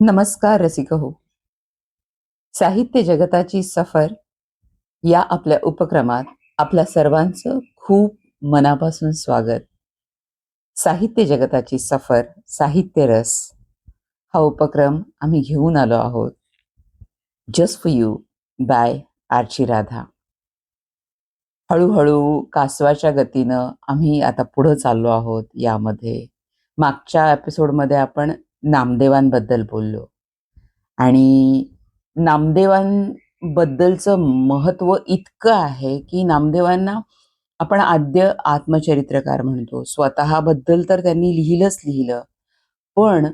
नमस्कार रसिक हो साहित्य जगताची सफर या आपल्या उपक्रमात आपल्या सर्वांचं खूप मनापासून स्वागत. साहित्य जगताची सफर साहित्य रस हा उपक्रम आम्ही घेऊन आलो आहोत. Just for you by Archi Radha. हळूहळू कासवाच्या गतीनं आम्ही आता पुढं चाललो आहोत यामध्ये. मागच्या एपिसोडमध्ये आपण नामदेवांबद्दल बोललो. आणि नामदेवांबद्दलचं महत्त्व इतकं आहे की नामदेवांना आपण आद्य आत्मचरित्रकार म्हणतो. स्वतःबद्दल तर त्यांनी लिहिलंच लिहिलं. पण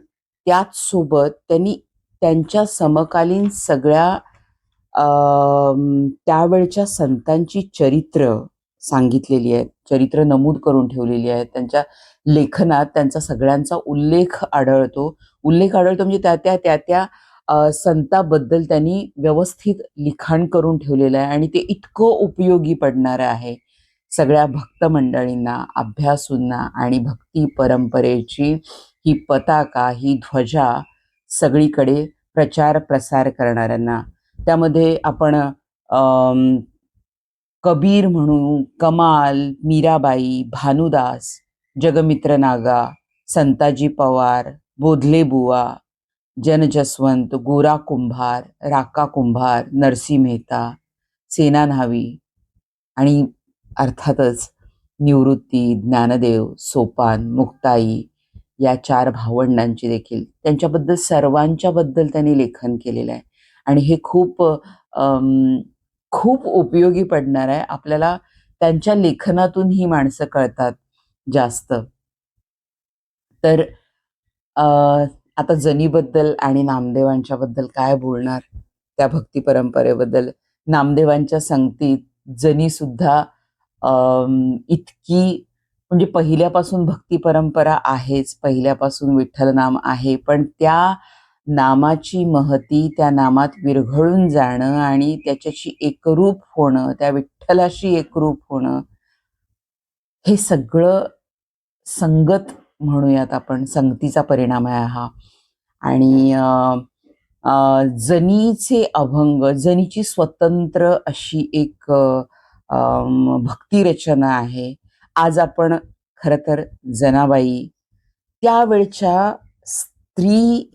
त्याचसोबत त्यांनी त्यांच्या समकालीन सगळ्या त्यावेळच्या संतांची चरित्र सांगितलेली आहेत. चरित्र नमूद करून ठेवलेली आहेत. त्यांच्या लेखनात त्यांचा सगळ्यांचा उल्लेख आढळतो. उल्लेख आढळतो म्हणजे त्या त्या त्या त्या संताबद्दल त्यांनी व्यवस्थित लिखाण करून ठेवलेलं आहे आणि ते इतकं उपयोगी पडणारं आहे. सगळ्या भक्त मंडळींना अभ्यासूंना आणि भक्ती परंपरेची ही पताका ही ध्वजा सगळीकडे प्रचार प्रसार करणाऱ्यांना. त्यामध्ये आपण कबीर म्हणू कमाल मीराबाई भानुदास जगमित्र नागा संताजी पवार बोधले बुवा जनजसवंत गोरा कुंभार राका कुंभार नरसी मेहता सेना न्हावी आणि अर्थातच निवृत्ती ज्ञानदेव सोपान मुक्ताई या चार भावंडांची देखील. त्यांच्याबद्दल सर्वांच्याबद्दल त्यांनी लेखन केलेलं आहे. आणि हे खूप खूप उपयोगी पडणार आहे. आपल्याला त्यांच्या लेखनातून ही माणसं कळतात जास्त. तर आता जनीबद्दल आणि नामदेवांच्या बद्दल काय बोलणार? त्या भक्ती परंपरेबद्दल. नामदेवांच्या संगतीत जनी सुद्धा इतकी म्हणजे पहिल्यापासून भक्ती परंपरा आहेच. पहिल्यापासून विठ्ठल नाम आहे. पण त्या नामाची महती त्या नामात विरघळून जाणं आणि त्याच्याशी एकरूप होणं त्या विठ्ठलाशी एकरूप होणं हे सगळं संगत म्हणूयात आपण संगतीचा परिणाम आहे हा. आणि जनीचे अभंग जनीची स्वतंत्र अशी एक भक्तिरचना भक्ती रचना आहे. आज आपण खरं तर जनाबाई त्यावेळच्या स्त्री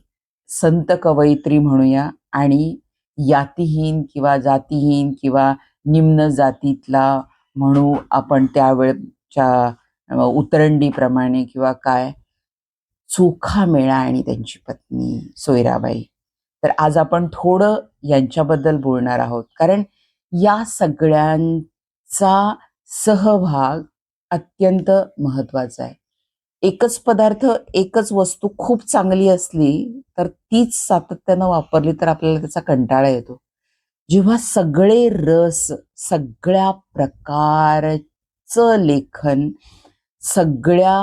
संत कवयित्री म्हणूया आणि यातीहीन किंवा जातीहीन किंवा निम्न जातीतला म्हणू आपण त्यावेळच्या उतरंडीप्रमाणे किंवा काय चोखा मेळा आणि त्यांची पत्नी सोयराबाई. तर आज आपण थोडं यांच्याबद्दल बोलणार आहोत. कारण या सगळ्यांचा सहभाग अत्यंत महत्त्वाचा आहे. एकच पदार्थ एकच वस्तू खूप चांगली असली तर तीच सातत्यानं वापरली तर आपल्याला त्याचा कंटाळा येतो. जेव्हा सगळे रस सगळ्या प्रकारचं लेखन सगळ्या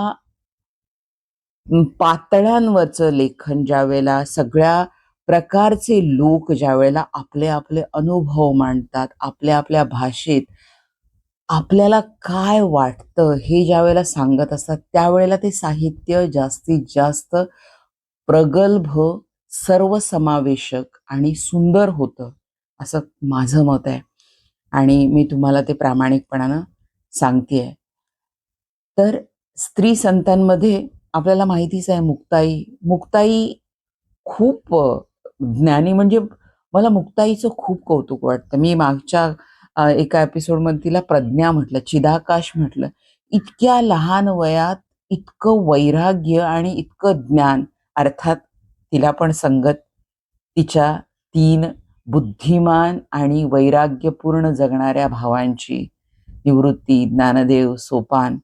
पातळ्यांवरचं लेखन ज्या वेळेला सगळ्या प्रकारचे लोक ज्या वेळेला आपले आपले अनुभव मांडतात आपल्या आपल्या भाषेत आपल्याला काय वाटतं हे ज्या वेळेला सांगत असतात त्यावेळेला ते साहित्य जास्तीत जास्त प्रगल्भ सर्वसमावेशक आणि सुंदर होतं असं माझं मत आहे. आणि मी तुम्हाला ते प्रामाणिकपणानं सांगते तर स्त्री संतांमध्ये आपल्याला माहितीच आहे मुक्ताई. मुक्ताई खूप ज्ञानी म्हणजे मला मुक्ताईचं खूप कौतुक वाटतं. मी मागच्या एका एपिसोडमध्ये तिला प्रज्ञा म्हटलं चिदाकाश म्हटलं इतक्या लहान वयात इतकं वैराग्य आणि इतकं ज्ञान अर्थात तिला पण संगत तिच्या तीन बुद्धिमान आणि वैराग्यपूर्ण जगणाऱ्या भावांची निवृत्ती ज्ञानदेव सोपान.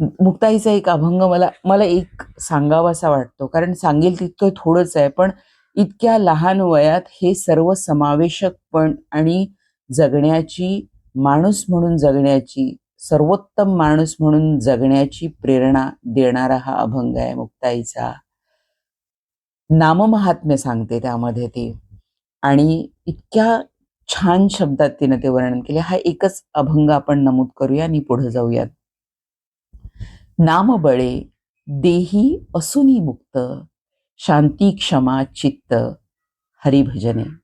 मुक्ताईचा एक अभंग मला मला एक सांगावासा वाटतो कारण सांगेल तितकं थोडंच आहे पण इतक्या लहान वयात हे सर्व समावेशक पण आणि जगण्याची माणूस म्हणून जगण्याची सर्वोत्तम माणूस म्हणून जगण्याची प्रेरणा देणारा हा अभंग आहे मुक्ताईचा. नाममहात्म्य सांगते त्यामध्ये ती. आणि इतक्या छान शब्दात तिनं ते वर्णन केले. हा एकच अभंग आपण नमूद करूया आणि पुढे जाऊयात. नाम बळे देही असुनी मुक्त शांती क्षमा चित्त हरिभजने.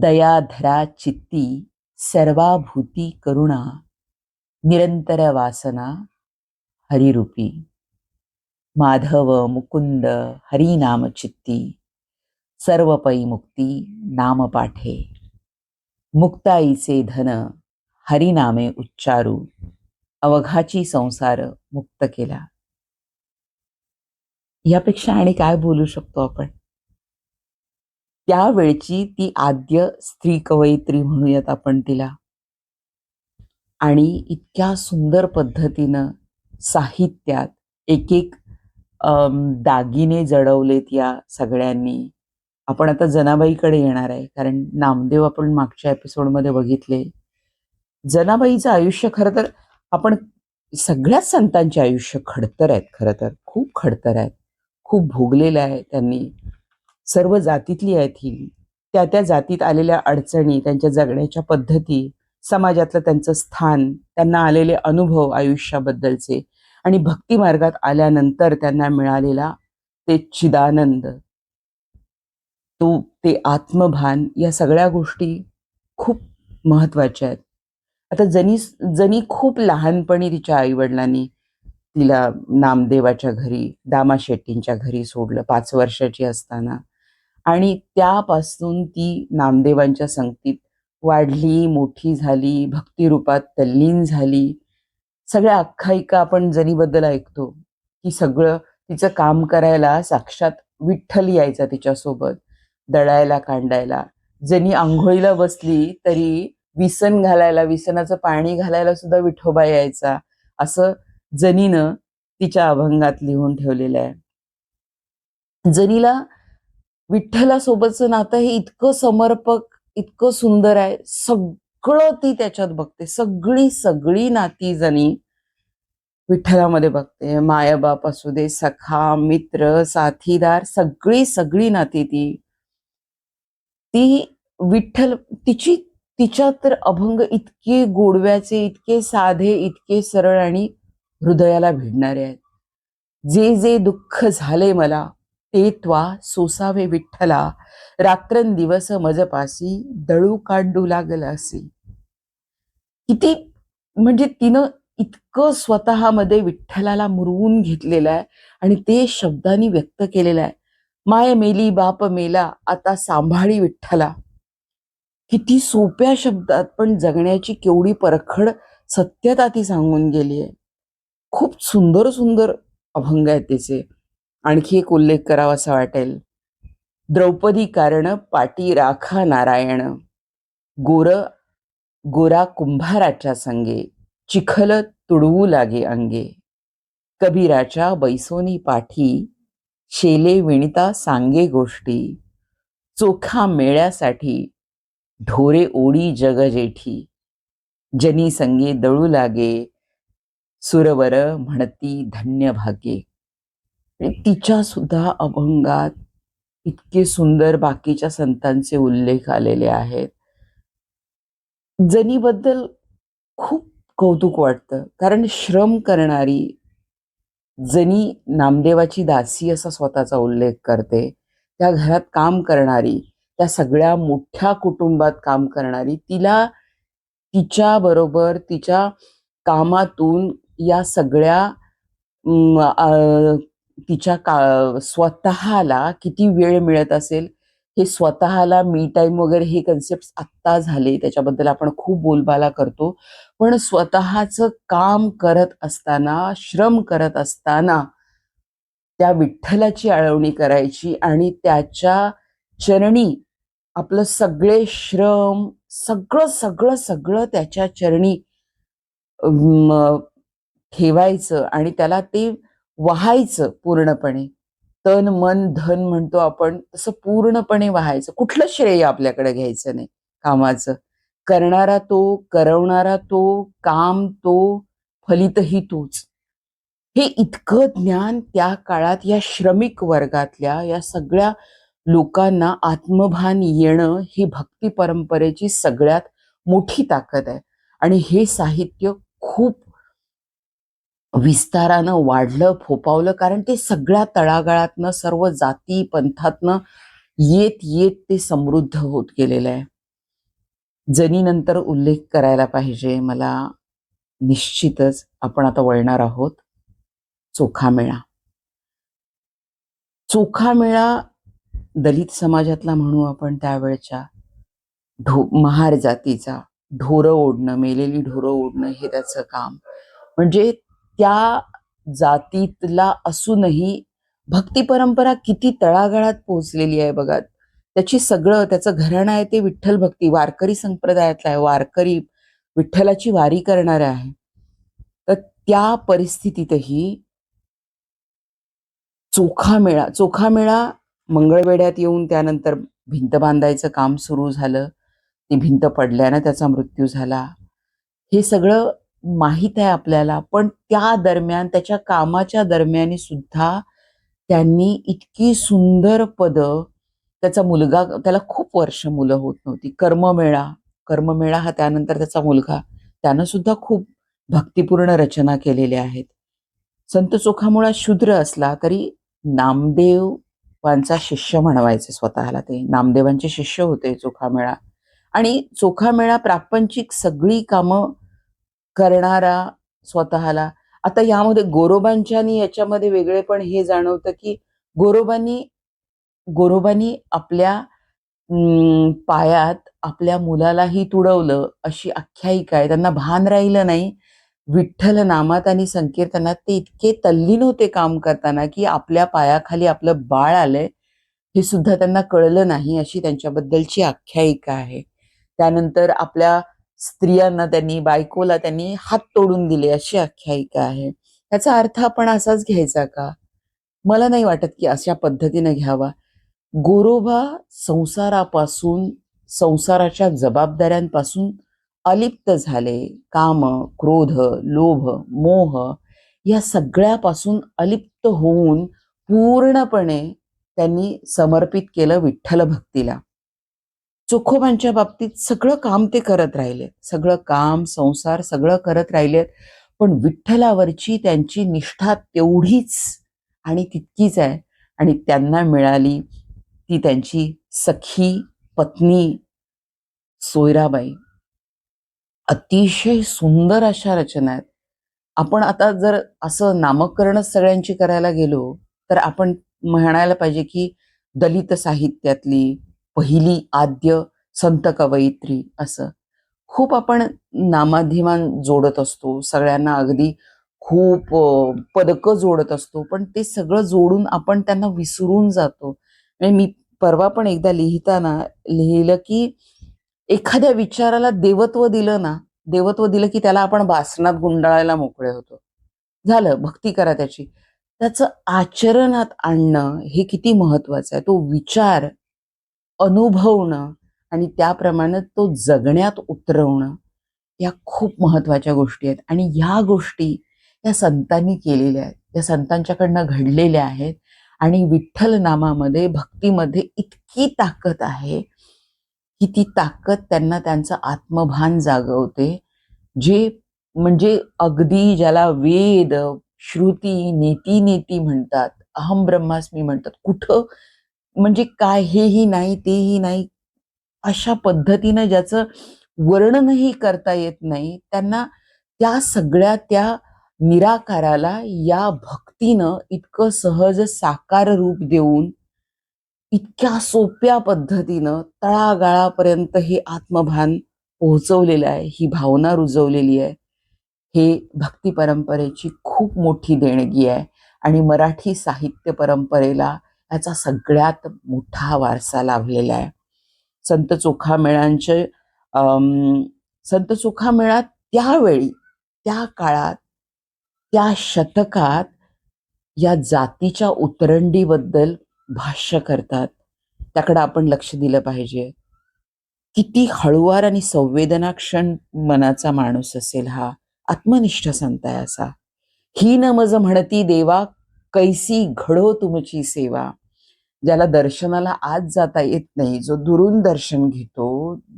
दयाधरा चित्ती सर्वाभूती करुणा निरंतर वासना हरिरूपी। माधव मुकुंद हरिनाम चित्ती सर्व पै मुक्ती नाम पाठे। मुक्ताईचे धन हरिनामे उच्चारू अवघाची संसार मुक्त केला। यापेक्षा आणि काय बोलू शकतो आपण? त्यावेळची ती आद्य स्त्री कवयित्री म्हणूयात आपण तिला. आणि इतक्या सुंदर पद्धतीनं साहित्यात एक एक दागिने जडवलेत या सगळ्यांनी. आपण आता जनाबाईकडे येणार आहे कारण नामदेव आपण मागच्या एपिसोडमध्ये बघितले. जनाबाईचं आयुष्य खरं तर आपण सगळ्याच संतांचे आयुष्य खडतर आहेत खरं तर. खूप खडतर आहेत. खूप भोगलेलं आहे त्यांनी. सर्व जातीतली आहेत ही. त्या त्या जातीत आलेल्या अडचणी त्यांच्या जगण्याच्या पद्धती समाजातलं त्यांचं स्थान त्यांना आलेले अनुभव आयुष्याबद्दलचे आणि भक्ती मार्गात आल्यानंतर त्यांना मिळालेला ते चिदानंद. तो ते आत्मभान या सगळ्या गोष्टी खूप महत्त्वाच्या आहेत. आता जनी जनी खूप लहानपणी तिच्या आईवडिलांनी तिला नामदेवाच्या घरी दामा शेट्टींच्या घरी सोडलं पाच वर्षाची असताना. आणि त्यापासून ती नामदेवांच्या संगतीत वाढली मोठी झाली भक्तिरूपात तल्लीन झाली. सगळ्या आख्यायिका आपण जनीबद्दल ऐकतो की सगळं तिचं काम करायला साक्षात विठ्ठल यायचा तिच्यासोबत दळायला कांडायला. जनी आंघोळीला बसली तरी विसन घालायला विसनाचं पाणी घालायला सुद्धा विठोबा यायचा. असं जनीनं तिच्या अभंगात लिहून ठेवलेलं आहे. जनीला विठ्ठलासोबतचं नातं हे इतकं समर्पक इतकं सुंदर आहे. सगळं ती त्याच्यात बघते. सगळी सगळी नाती जणी विठ्ठलामध्ये बघते. मायाबाप असू दे सखा मित्र साथीदार सगळी सगळी नाती ती. ती विठ्ठल तिची तिच्या तर अभंग इतके गोडव्याचे इतके साधे इतके सरळ आणि हृदयाला भिडणारे आहेत. जे जे दुःख झाले मला ते त्वा सोसावे विठ्ठला. रात्रंदिवस मजपासी दळू काढू लागल असे. किती म्हणजे तिनं इतकं स्वतःमध्ये विठ्ठलाला मुरवून घेतलेलं आहे आणि ते शब्दांनी व्यक्त केलेलं आहे. माय मेली बाप मेला आता सांभाळी विठ्ठला. किती सोप्या शब्दात पण जगण्याची केवढी परखड सत्यता ती सांगून गेली आहे खूप सुंदर सुंदर अभंग आहेत तिचे आणखी एक उल्लेख करावासा वाटेल. द्रौपदी कारण पाटी राखा नारायण. गोर गोरा कुंभाराच्या संगे चिखल तुडवू लागे अंगे. कबीराच्या बैसोनी पाठी शेले विणिता सांगे गोष्टी. चोखा मेळ्यासाठी ढोरे ओडी जग जेठी. जनी संगे दळू लागे सुरवर म्हणती धन्य भागे. तिच्या सुद्धा अभंगात इतके सुंदर बाकीच्या संतांचे उल्लेख आलेले आहेत. जनीबद्दल खूप कौतुक वाटतं. कारण श्रम करणारी जनी नामदेवाची दासी असा स्वतःचा उल्लेख करते. त्या घरात काम करणारी त्या सगळ्या मोठ्या कुटुंबात काम करणारी तिला तिच्या बरोबर तिच्या कामातून या सगळ्या तिच्या का स्वतःला किती वेळ मिळत असेल हे स्वतःला मी टाईम वगैरे हे कन्सेप्ट आत्ता झाले त्याच्याबद्दल आपण खूप बोलबाला करतो. पण स्वतःचं काम करत असताना श्रम करत असताना त्या विठ्ठलाची आळवणी करायची आणि त्याच्या चरणी आपलं सगळे श्रम सगळं सगळं सगळं त्याच्या चरणी ठेवायचं आणि त्याला ते वाहायचं पूर्णपणे. तन मन धन म्हणतो आपण तसं पूर्णपणे वाहायचं. कुठलं श्रेय आपल्याकडे घ्यायचं नाही कामाचं. करणारा तो करवणारा तो काम तो फलितही तोच. हे इतकं ज्ञान त्या काळात या श्रमिक वर्गातल्या या सगळ्या लोकांना आत्मभान येणं ही भक्ती परंपरेची सगळ्यात मोठी ताकद आहे. आणि हे साहित्य खूप विस्तारानं वाढलं फोपावलं कारण ते सगळ्या तळागाळातनं सर्व जाती पंथातनं येत येत ते समृद्ध होत गेलेलं आहे. जनीनंतर उल्लेख करायला पाहिजे मला निश्चितच आपण आता वळणार आहोत. चोखामेळा चोखामेळा दलित समाजातला म्हणू आपण त्यावेळच्या ढो महार जातीचा. ढोरं ओढणं मेलेली ढोरं ओढणं हे त्याचं काम. म्हणजे त्या जातीतला असूनही भक्ती परंपरा किती तळागाळात पोहोचलेली आहे बघा. त्याची सगळं त्याचं घराणं आहे ते विठ्ठल भक्ती वारकरी संप्रदायातला आहे वारकरी विठ्ठलाची वारी करणार आहे. तर त्या परिस्थितीतही चोखा मेळा चोखा मेळा मंगळवेढ्यात येऊन त्यानंतर भिंत बांधायचं काम सुरू झालं. ती भिंत पडल्यानं त्याचा मृत्यू झाला. हे सगळं माहीत आहे आपल्याला पण त्या दरम्यान त्याच्या कामाच्या दरम्यान सुद्धा त्यांनी इतकी सुंदर पदं त्याचा मुलगा त्याला खूप वर्ष मुलं होत नव्हती. कर्ममेळा कर्ममेळा हा त्यानंतर त्याचा मुलगा. त्यानं सुद्धा खूप भक्तिपूर्ण रचना केलेल्या आहेत. संत चोखामुळा शूद्र असला तरी नामदेवांचा शिष्य म्हणवायचे स्वतःला ते. नामदेवांचे शिष्य होते चोखामेळा. आणि चोखामेळा प्रापंचिक सगळी कामं करणारा स्वतःला. आता यामध्ये गोरोबांच्यानी याच्यामध्ये वेगळे पण हे जाणवतं की गोरोबांनी गोरोबांनी आपल्या पायात आपल्या मुलालाही तुडवलं अशी आख्यायिका आहे. त्यांना भान राहिलं नाही. विठ्ठल नामात आणि संकीर्तनात ते इतके तल्लीन होते काम करताना की आपल्या पायाखाली आपलं बाळ आलंय हे सुद्धा त्यांना कळलं नाही अशी त्यांच्याबद्दलची आख्यायिका आहे. त्यानंतर आपल्या स्त्रियांना त्यांनी बायकोला त्यांनी हात तोडून दिले अशी आख्यायिका आहे. त्याचा अर्थ आपण असाच घ्यायचा का? मला नाही वाटत की अशा पद्धतीने घ्यावा. गोरोबा संसारापासून संसाराच्या जबाबदाऱ्यांपासून अलिप्त झाले. काम क्रोध लोभ मोह या सगळ्यापासून अलिप्त होऊन पूर्णपणे त्यांनी समर्पित केलं विठ्ठल भक्तीला. चोखोबांच्या बाबतीत सगळं काम ते करत राहिले. सगळं काम संसार सगळं करत राहिलेत पण विठ्ठलावरची त्यांची निष्ठा तेवढीच आणि तितकीच आहे. आणि त्यांना मिळाली ती त्यांची सखी पत्नी सोयराबाई. अतिशय सुंदर अशा रचना आहेत. आपण आता जर असं नामकरणच सगळ्यांची करायला गेलो तर आपण म्हणायला पाहिजे की दलित साहित्यातली पहिली आद्य संत कवयित्री असं. खूप आपण नामाधिमान जोडत असतो. सगळ्यांना अगदी खूप पदकं जोडत असतो. पण ते सगळं जोडून आपण त्यांना विसरून जातो. म्हणजे मी परवा पण एकदा लिहिताना लिहिलं की एखाद्या विचाराला देवत्व दिलं ना देवत्व दिलं की त्याला आपण बासनात गुंडाळायला मोकळे होतो. झालं भक्ती करा त्याची. त्याचं आचरणात आणणं हे किती महत्वाचं आहे. तो विचार अनुभवणं आणि त्याप्रमाणे तो जगण्यात उतरवणं या खूप महत्त्वाच्या गोष्टी आहेत. आणि ह्या गोष्टी या संतांनी केलेल्या आहेत. या संतांच्याकडनं घडलेल्या आहेत. आणि विठ्ठल नामामध्ये भक्तीमध्ये इतकी ताकद आहे की ती ताकद त्यांना त्यांचं आत्मभान जागवते. जे म्हणजे अगदी ज्याला वेद श्रुती नीती नीती म्हणतात अहम ब्रह्मास्मी म्हणतात कुठं म्हणजे काय हेही नाही तेही नाही अशा पद्धतीनं ज्याचं वर्णनही करता येत नाही त्यांना त्या सगळ्या त्या निराकाराला या भक्तीनं इतकं सहज साकार रूप देऊन इतक्या सोप्या पद्धतीनं तळागाळापर्यंत हे आत्मभान पोहोचवलेलं आहे ही भावना रुजवलेली आहे हे भक्ती परंपरेची खूप मोठी देणगी आहे. आणि मराठी साहित्य परंपरेला याचा सगळ्यात मोठा वारसा लाभलेला आहे. संत चोखामेळांचे संत चोखामेळा त्यावेळी त्या काळात त्या शतकात या जातीच्या उतरंडीबद्दल भाष्य करतात. त्याकडं आपण लक्ष दिलं पाहिजे. किती हळुवार आणि संवेदनाक्षण मनाचा माणूस असेल हा. आत्मनिष्ठ संत आहे असा. ही न मज म्हणती देवा कैसी घडो तुमची सेवा. ज्याला दर्शनाला आज जाता येत नाही जो दुरून दर्शन घेतो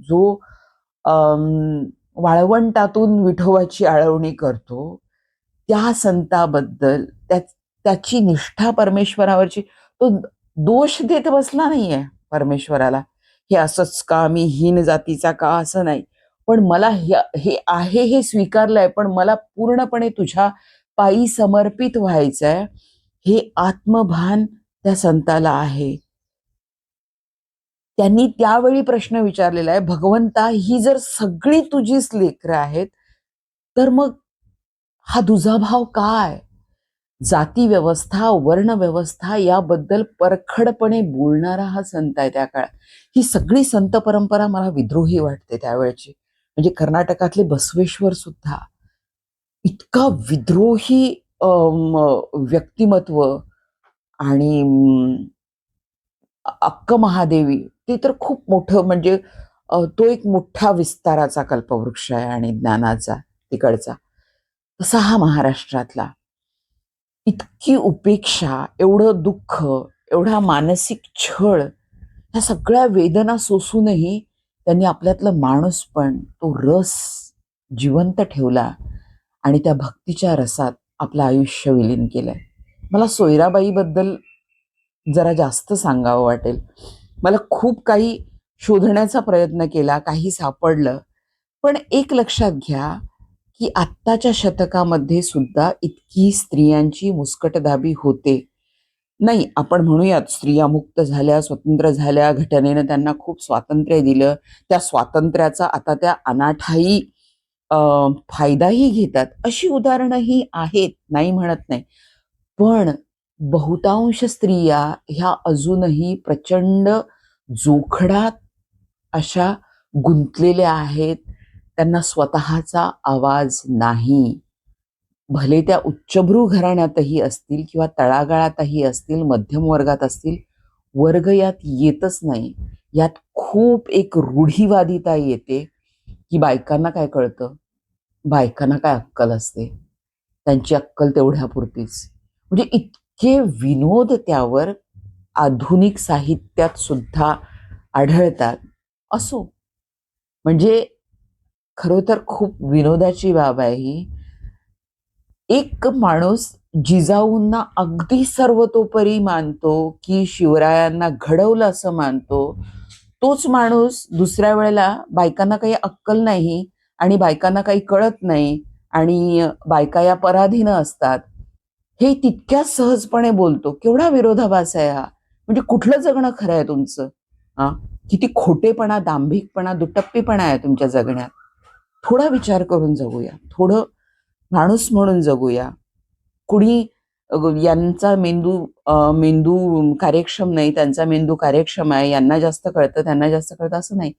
जो वाळवंटातून विठोबाची आळवणी करतो त्या संताबद्दल त्या त्याची निष्ठा परमेश्वरावरची तो दोष देत बसला नाहीये परमेश्वराला. हे असंच का मी हीन जातीचा का असं नाही. पण मला हे हे आहे हे स्वीकारलंय पण मला पूर्णपणे तुझ्या पायी समर्पित व्हायचंय. हे आत्मभान त्या संताला आहे. त्यांनी त्यावेळी प्रश्न विचारलेला आहे भगवंता ही जर सगळी तुझीच लेकरं आहेत तर मग हा दुजाभाव काय? जाती व्यवस्था वर्ण व्यवस्था याबद्दल परखडपणे बोलणारा हा संत आहे त्या काळात. ही सगळी संत परंपरा मला विद्रोही वाटते त्यावेळची. म्हणजे कर्नाटकातले बसवेश्वर सुद्धा इतका विद्रोही व्यक्तिमत्व आणि अक्क महादेवी ते तर खूप मोठं म्हणजे तो एक मोठा विस्ताराचा कल्पवृक्ष आहे आणि ज्ञानाचा तिकडचा. तसा हा महाराष्ट्रातला. इतकी उपेक्षा एवढं दुःख एवढा मानसिक छळ ह्या सगळ्या वेदना सोसूनही त्यांनी आपल्यातलं माणूस पण तो रस जिवंत ठेवला आणि त्या भक्तीच्या रसात आपलं आयुष्य विलीन केलं आहे मला सोयराबाईबद्दल जरा जास्त सांगावं वाटेल. मला खूप काही शोधण्याचा प्रयत्न केला काही सापडलं. पण एक लक्षात घ्या की आत्ताच्या शतकामध्ये सुद्धा इतकी स्त्रियांची मुस्कटदाबी होते. नाही आपण म्हणूयात स्त्रिया मुक्त झाल्या स्वतंत्र झाल्या घटनेनं त्यांना खूप स्वातंत्र्य दिलं. त्या स्वातंत्र्याचा आता त्या अनाठाई फायदाही घेतात. अशी उदाहरणंही आहेत नाही म्हणत नाही. पण बहुतांश स्त्रिया ह्या अजूनही प्रचंड जोखडात अशा गुंतलेल्या आहेत. त्यांना स्वतःचा आवाज नाही. भले त्या उच्चभ्रू घराण्यातही असतील किंवा तळागाळातही असतील मध्यम वर्गात असतील वर्ग यात येतच नाही. यात खूप एक रूढीवादिता येते. की बायकांना काय कळतं? बायकांना काय अक्कल असते? त्यांची अक्कल तेवढ्यापुरतीच. म्हणजे इतके विनोद त्यावर आधुनिक साहित्यात सुद्धा आढळतात. असो. म्हणजे खरोतर खूप विनोदाची बाब आहे ही. एक माणूस जिजाऊंना अगदी सर्वतोपरी मानतो की शिवरायांना घडवलं असं मानतो. तोच माणूस दुसऱ्या वेळेला बायकांना काही अक्कल नाही आणि बायकांना काही कळत नाही आणि बायका या पराधीन असतात. हे तितक्या सहजपणे बोलतो. केवढा विरोधाभास आहे हा. म्हणजे कुठलं जगणं खरं आहे तुमचं? हा? किती खोटेपणा दांभिकपणा दुटप्पीपणा आहे तुमच्या जगण्यात. थोडा विचार करून जगूया. थोडं माणूस म्हणून जगूया. कुणी यांचा मेंदू मेंदू कार्यक्षम नाही त्यांचा मेंदू कार्यक्षम आहे यांना जास्त कळतं त्यांना जास्त कळतं असं नाही.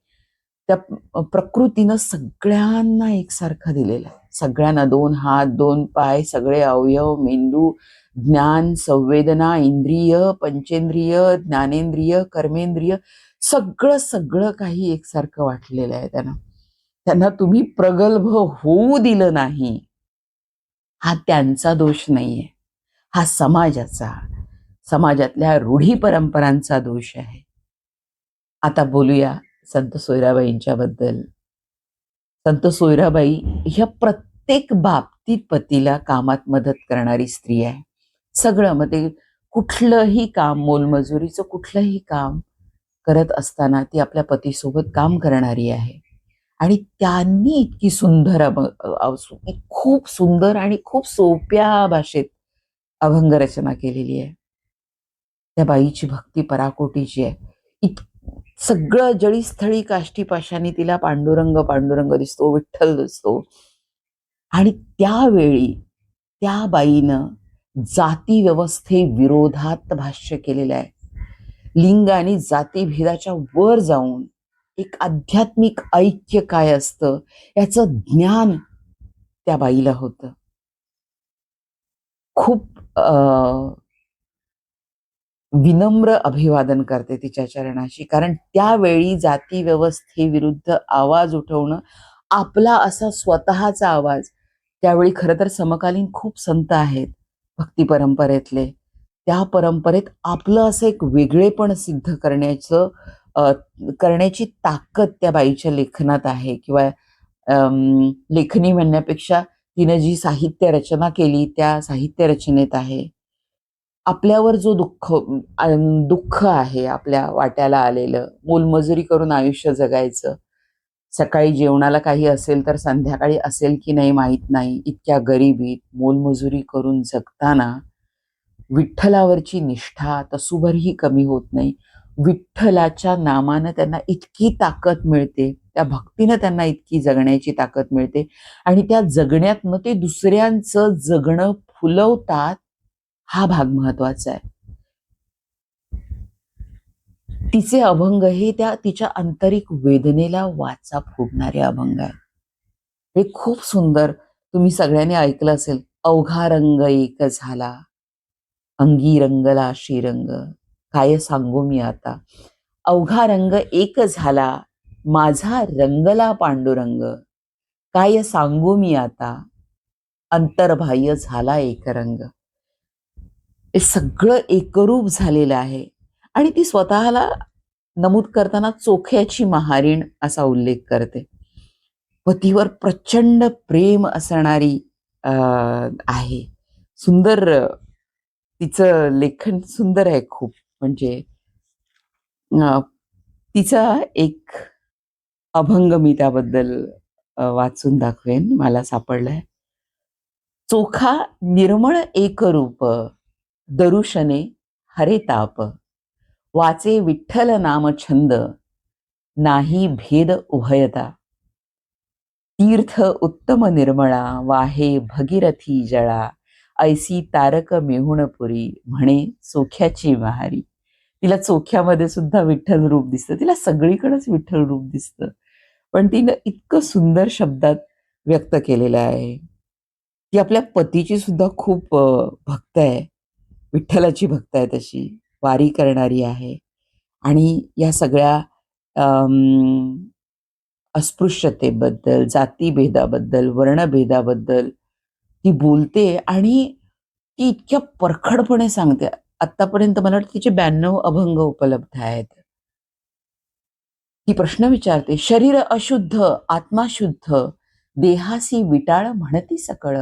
त्या प्रकृतीनं सगळ्यांना एकसारखं दिलेलं आहे. सगळ्यांना दोन हात दोन पाय सगळे अवयव मेंदू ज्ञान संवेदना इंद्रिय पंचेंद्रिय ज्ञानेंद्रिय कर्मेंद्रिय सगळं सगळं काही एकसारखं वाटलेलं आहे त्यांना. त्यांना तुम्ही प्रगल्भ होऊ दिलं नाही. हा त्यांचा दोष नाहीये. हा समाजाचा समाजातल्या रूढी परंपरांचा दोष आहे. आता बोलूया संत सोयराबाईंच्याबद्दल संत सोयराबाई ह्या प्रत्येक बाबतीत पतीला कामात मदत करणारी स्त्री आहे. सगळं मग ते कुठलंही काम मोलमजुरीचं कुठलंही काम करत असताना ती आपल्या पतीसोबत काम करणारी आहे. आणि त्यांनी इतकी सुंदर खूप सुंदर आणि खूप सोप्या भाषेत अभंग रचना केलेली आहे. त्या बाईची भक्ती पराकोटीची आहे. इत सगळं जळीस्थळी काष्टी पाशाने तिला पांडुरंग पांडुरंग दिसतो विठ्ठल दिसतो. आणि त्यावेळी त्या बाईनं जाती व्यवस्थे विरोधात भाष्य केलेलं आहे. लिंग आणि जातीभेदाच्या वर जाऊन एक आध्यात्मिक ऐक्य काय असतं याचं ज्ञान त्या बाईला होतं. खूप विनम्र अभिवादन करते तिच्या चरणाशी. कारण त्यावेळी जाती व्यवस्थेविरुद्ध आवाज उठवणं आपला असा स्वतःचा आवाज त्यावेळी खरं तर समकालीन खूप संत आहेत भक्ती परंपरेतले. त्या परंपरेत आपलं असं एक वेगळेपण सिद्ध करण्याचं करण्याची ताकद त्या बाईच्या लेखनात आहे. किंवा लेखणी म्हणण्यापेक्षा तिनं जी साहित्य रचना केली त्या साहित्य रचनेत आहे. आपल्यावर जो दुःख दुःख आहे आपल्या वाट्याला आलेलं मोलमजुरी करून आयुष्य जगायचं सकाळी जेवणाला काही असेल तर संध्याकाळी असेल की नाही माहीत नाही इतक्या गरिबीत मोलमजुरी करून जगताना विठ्ठलावरची निष्ठा तसूभरही कमी होत नाही. विठ्ठलाच्या नामानं त्यांना इतकी ताकद मिळते त्या भक्तीनं त्यांना इतकी जगण्याची ताकद मिळते. आणि त्या जगण्यातनं ते दुसऱ्यांचं जगणं फुलवतात हा भाग महत्त्वाचा आहे. तिचे अभंग हे त्या तिच्या आंतरिक वेदनेला वाचा फोडणारे अभंग आहेत. हे खूप सुंदर तुम्ही सगळ्यांनी ऐकलं असेल. अवघा रंग एक झाला. अंगी रंगला श्रीरंग. काय सांगू मी आता? अवघा रंग एक झाला. माझा रंगला पांडुरंग. काय सांगू मी आता? अंतर्बाह्य झाला एक रंग. हे सगळं एकरूप झालेलं आहे. आणि ती स्वतःला नमूद करताना चोख्याची महारीण असा उल्लेख करते. पतीवर प्रचंड प्रेम असणारी आहे. सुंदर तिचं लेखन सुंदर आहे खूप. म्हणजे तिचा एक अभंग मी त्याबद्दल वाचून दाखवेन. मला सापडलाय. चोखा निर्मळ एकरूप दरुशने हरे ताप. वाचे विठ्ठल नाम छंद नाही भेद उभयता. तीर्थ उत्तम निर्मळा वाहे भगीरथी जळा. ऐसी तारक मेहुणपुरी म्हणे चोख्याची महारी तिला चोख्यामध्ये सुद्धा विठ्ठल रूप दिसतं. तिला सगळीकडेच विठ्ठल रूप दिसतं. पण तिनं इतकं सुंदर शब्दात व्यक्त केलेलं आहे. ती आपल्या पतीची सुद्धा खूप भक्त आहे. विठ्ठलाची भक्त आहे तशी. वारी करणारी आहे. आणि या सगळ्या अस्पृश्यतेबद्दल जातीभेदाबद्दल वर्णभेदाबद्दल ती बोलते आणि ती इतक्या परखडपणे सांगते. आतापर्यंत मला वाटतं तिचे ब्याण्णव अभंग उपलब्ध आहेत. ती प्रश्न विचारते. शरीर अशुद्ध आत्मा शुद्ध देहासी विटाळ म्हणती सकळ.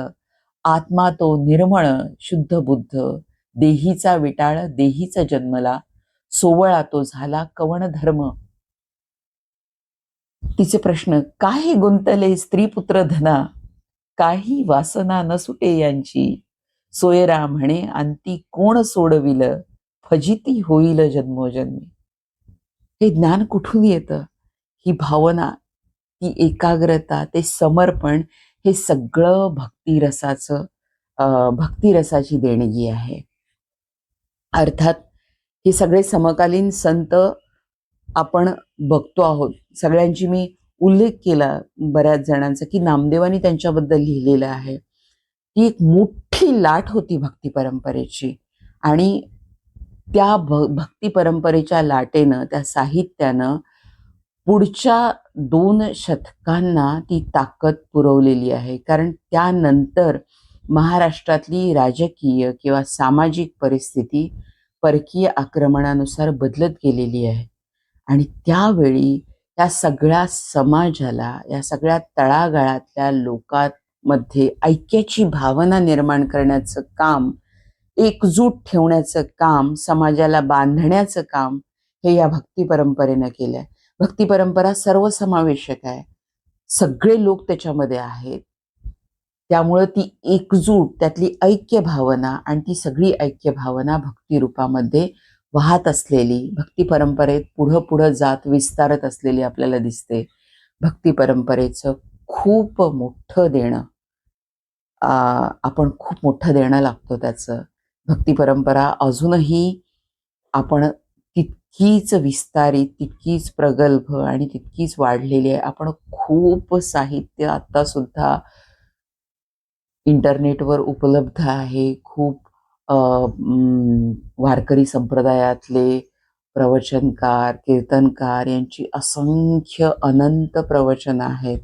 आत्मा तो निर्मळ शुद्ध बुद्ध. देहीचा विटाळ देहीचा जन्मला. सोवळा तो झाला कवण धर्म. तिचे प्रश्न काही गुंतले स्त्री पुत्र धना? काही वासना न सुटे यांची. सोयरा म्हणे अंती कोण सोडविल? फजिती होईल जन्मोजन्मी. हे ज्ञान कुठून येतं? ही भावना ती एकाग्रता ते समर्पण हे सगळं भक्तिरसाचं भक्तिरसाची देणगी आहे. अर्थात हे सगळे समकालीन संत आपण बघतो आहोत. सगळ्यांची मी उल्लेख केला बऱ्याच जणांचा की नामदेवानी त्यांच्याबद्दल लिहिलेलं आहे. ती एक मोठी लाट होती भक्ती परंपरेची आणि त्या भ भक्ती परंपरेच्या लाटेनं त्या साहित्यानं पुढच्या दोन शतकांना ती ताकद पुरवलेली आहे. कारण त्यानंतर महाराष्ट्रातली राजकीय किंवा सामाजिक परिस्थिती परकीय आक्रमणानुसार बदलत गेलेली आहे. आणि त्यावेळी या सगळ्या समाजाला या सगळ्या तळागाळातल्या लोकांमध्ये ऐक्याची भावना निर्माण करण्याचं काम एकजूट ठेवण्याचं काम समाजाला बांधण्याचं काम हे या भक्ती परंपरेनं आहे भक्ती परंपरा सर्वसमावेशक आहे. सगळे लोक त्याच्यामध्ये आहेत. त्यामुळं ती एकजूट त्यातली ऐक्य भावना आणि ती सगळी ऐक्य भावना भक्तिरूपामध्ये वाहत असलेली भक्ती परंपरेत पुढं पुढं जात विस्तारत असलेली आपल्याला दिसते. भक्ती परंपरेचं खूप मोठं देणं. आपण खूप मोठं देणं लागतो त्याचं. भक्ती परंपरा अजूनही आपण तितकीच विस्तारित तितकीच प्रगल्भ आणि तितकीच वाढलेली आहे. आपण खूप साहित्य आत्तासुद्धा इंटरनेटवर उपलब्ध आहे. खूप वारकरी संप्रदायातले प्रवचनकार कीर्तनकार यांची असंख्य अनंत प्रवचनं आहेत.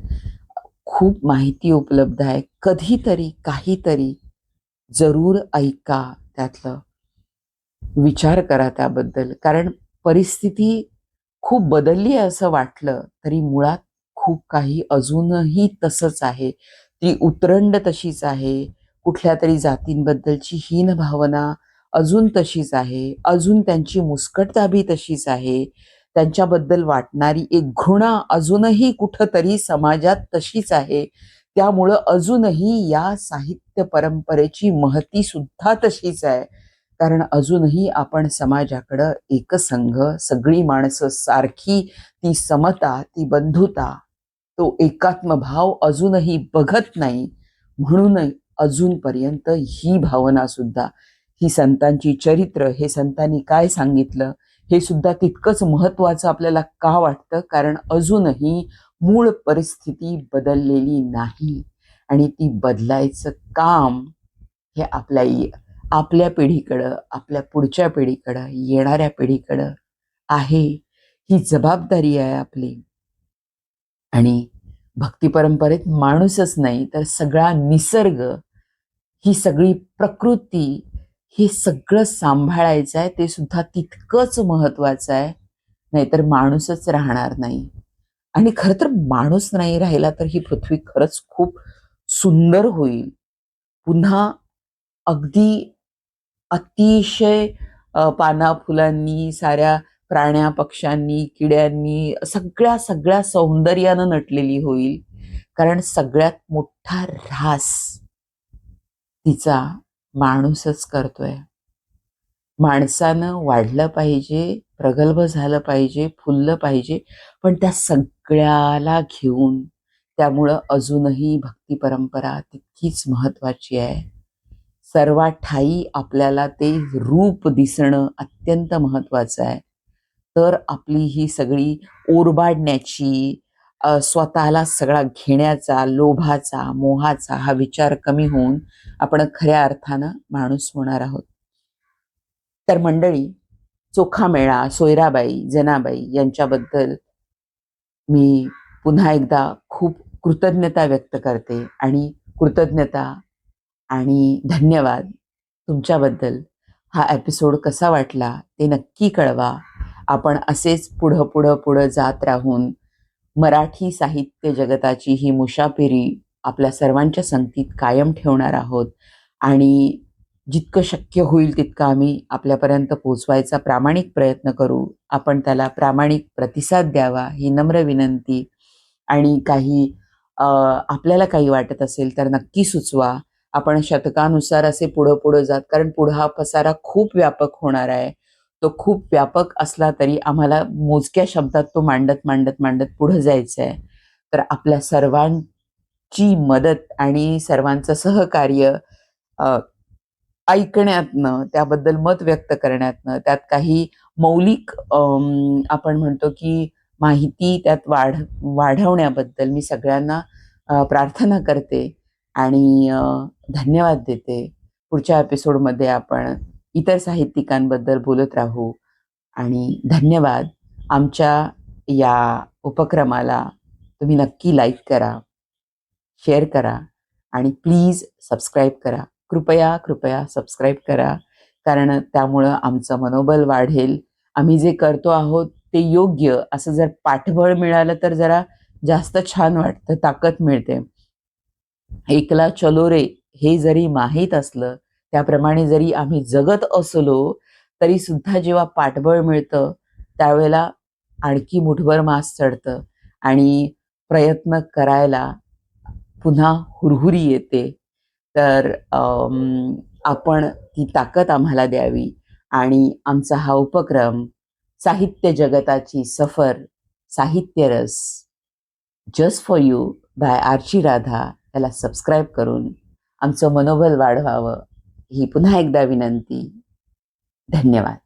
खूप माहिती उपलब्ध आहे. कधीतरी काहीतरी जरूर ऐका. त्यातलं विचार करा त्याबद्दल. कारण परिस्थिती खूप बदलली आहे असं वाटलं तरी मुळात खूप काही अजूनही तसंच आहे. ती उतरंड तशीच आहे. कुठल्या तरी जातींबद्दलची हीन भावना अजून तशीच आहे. अजून त्यांची मुस्कटदाबी तशीच आहे. त्यांच्याबद्दल वाटणारी एक घृणा अजूनही कुठंतरी समाजात तशीच आहे. त्यामुळं अजूनही या साहित्य परंपरेची महती सुद्धा तशीच आहे. कारण अजूनही आपण समाजाकडं एकसंघ सगळी माणसं सारखी ती समता ती बंधुता तो एकात्म भाव अजूनही बघत नाही. म्हणून अजूनपर्यंत ही भावना सुद्धा ही संतांची चरित्र हे संतांनी काय सांगितलं हे सुद्धा तितकंच महत्वाचं आपल्याला का वाटतं? कारण अजूनही मूळ परिस्थिती बदललेली नाही. आणि ती बदलायचं काम हे आपल्या आपल्या पिढीकडं आपल्या पुढच्या पिढीकडं येणाऱ्या पिढीकडं आहे. ही जबाबदारी आहे आपली. आणि भक्ती परंपरेत माणूसच नाही तर सगळा निसर्ग ही सगळी प्रकृती हे सगळं सांभाळायचं आहे ते सुद्धा तितकंच महत्वाचं आहे. नाहीतर माणूसच राहणार नाही. आणि खरं तर माणूस नाही राहिला तर ही पृथ्वी खरंच खूप सुंदर होईल. पुन्हा अगदी अतिशय पाना फुलांनी साऱ्या प्राण्या पक्ष्यांनी किड्यांनी सगळ्या सगळ्या सौंदर्यानं नटलेली होईल. कारण सगळ्यात मोठा ऱ्हास तिचा माणूसच करतोय. माणसानं वाढलं पाहिजे प्रगल्भ झालं पाहिजे फुललं पाहिजे पण त्या सगळ्याला घेऊन त्यामुळं अजूनही भक्ती परंपरा तितकीच महत्त्वाची आहे. सर्वात ठाई आपल्याला ते रूप दिसणं अत्यंत महत्त्वाचं आहे. तर आपली ही सगळी ओरबाडण्याची स्वतःला सगळा घेण्याचा लोभाचा मोहाचा हा विचार कमी होऊन आपण खऱ्या अर्थानं माणूस होणार आहोत. तर मंडळी चोखा मेळा सोयराबाई जनाबाई यांच्याबद्दल मी पुन्हा एकदा खूप कृतज्ञता व्यक्त करते आणि कृतज्ञता आणि धन्यवाद तुमच्याबद्दल. हा एपिसोड कसा वाटला ते नक्की कळवा. आपण असेच पुढं पुढं पुढं जात राहून मराठी साहित्य जगताची ही मुशाफिरी आपल्या सर्वांच्या संगतीत कायम ठेवणार आहोत आणि जितकं शक्य होईल तितकं आम्ही आपल्यापर्यंत पोचवायचा प्रामाणिक प्रयत्न करू. आपण त्याला प्रामाणिक प्रतिसाद द्यावा ही नम्र विनंती. आणि काही आपल्याला काही वाटत असेल तर नक्की सुचवा. आपण शतकानुसार असे पुढं पुढं जात कारण पुढं हा पसारा खूप व्यापक होणार आहे. तो खूप व्यापक असला तरी आम्हाला मोजक्या शब्दात तो मांडत मांडत मांडत पुढं जायचं आहे तर आपल्या सर्वांची मदत आणि सर्वांचं सहकार्य ऐकण्यातनं त्याबद्दल मत व्यक्त करण्यातनं त्यात काही मौलिक आपण म्हणतो की माहिती त्यात वाढ वाढवण्याबद्दल मी सगळ्यांना प्रार्थना करते आणि धन्यवाद देते. पुढच्या एपिसोडमध्ये आपण इतर साहित्यिकांबद्दल बोलत राहू आणि धन्यवाद. आमच्या या उपक्रमाला तुम्ही नक्की लाईक करा शेअर करा आणि प्लीज सबस्क्राईब करा. कृपया कृपया सबस्क्राईब करा कारण त्यामुळं आमचं मनोबल वाढेल. आम्ही जे करतो आहोत ते योग्य. असं जर पाठबळ मिळालं तर जरा जास्त छान वाटतं ताकद मिळते. एकला चलो रे हे जरी माहीत असलं त्याप्रमाणे जरी आम्ही जगत असलो तरी सुद्धा जेव्हा पाठबळ मिळतं त्यावेळेला आणखी मुठभर मास चढतं आणि प्रयत्न करायला पुन्हा हुरहुरी येते. तर आपण ती ताकद आम्हाला द्यावी आणि आमचा हा उपक्रम साहित्य जगताची सफर साहित्य रस just for you by Archi Radha त्याला सबस्क्राईब करून आमचं मनोबल वाढवावं ही पुन्हा एकदा विनंती. धन्यवाद.